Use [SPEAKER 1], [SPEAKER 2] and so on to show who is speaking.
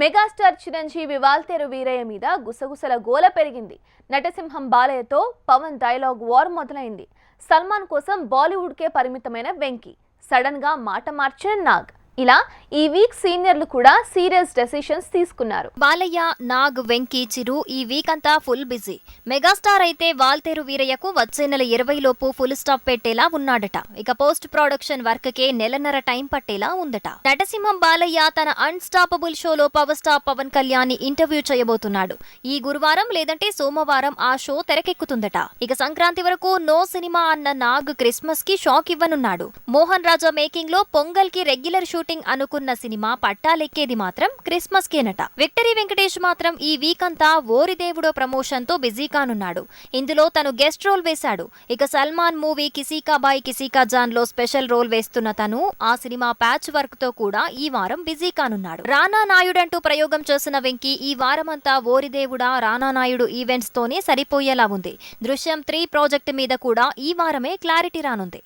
[SPEAKER 1] Megastar Chiranjeevi Waltair Veeraiah మీద గుసగుసల గోల పెరిగింది. నటసింహం బాలయ్యతో పవన్ డైలాగ్ వార్ మొదలైంది. సల్మాన్ కోసం బాలీవుడ్కే పరిమితమైన వెంకీ. సడన్గా మాట మార్చిన నాగ్. ఇలా ఈ వీక్ సీనియర్లు కూడా సీరియస్ డెసిషన్స్ తీసుకున్నారు.
[SPEAKER 2] బాలయ్య నాగ్ వెంకీ చిరు ఈ వీక్ అంతా ఫుల్ బిజీ. మెగాస్టార్ అయితే వాల్తేరు వీరయ్యకు వచ్చే నెల ఇరవై లోపు ఫుల్ స్టాప్ పెట్టేలా ఉన్నాడట. ఇక పోస్ట్ ప్రొడక్షన్ వర్క్ కే నెలన్నర టైం పట్టేలా ఉందట. నటసింహం బాలయ్య తన అన్స్టాపబుల్ షోలో పవర్ స్టార్ పవన్ కళ్యాణ్ని ఇంటర్వ్యూ చేయబోతున్నాడు. ఈ గురువారం లేదంటే సోమవారం ఆ షో తెరకెక్కుతుందట. ఇక సంక్రాంతి వరకు నో సినిమా అన్న నాగ్ క్రిస్మస్కి షాక్ ఇవ్వనున్నాడు. మోహన్ రాజా మేకింగ్లో పొంగల్కి రెగ్యులర్ షూటింగ్ అనుకున్న సినిమా పట్టాలెక్కేది మాత్రం క్రిస్మస్ కేనట విక్టరీ వెంకటేష్ మాత్రం ఈ వీక్ అంతా ఓరి దేవుడో ప్రమోషన్తో బిజీ కానున్నాడు. ఇందులో తను గెస్ట్ రోల్ వేశాడు. ఇక సల్మాన్ మూవీ కిసీకా బాయ్ కిసీకా జాన్లో స్పెషల్ రోల్ వేస్తున్న తను ఆ సినిమా ప్యాచ్ వర్క్తో కూడా ఈ వారం బిజీ కానున్నాడు. రానా నాయుడంటూ ప్రయోగం చేసిన వెంకీ ఈ వారమంతా ఓరిదేవుడా రానా నాయుడు ఈవెంట్స్ తోనే సరిపోయేలా ఉంది. దృశ్యం త్రీ ప్రాజెక్ట్ మీద కూడా ఈ వారమే క్లారిటీ రానుంది.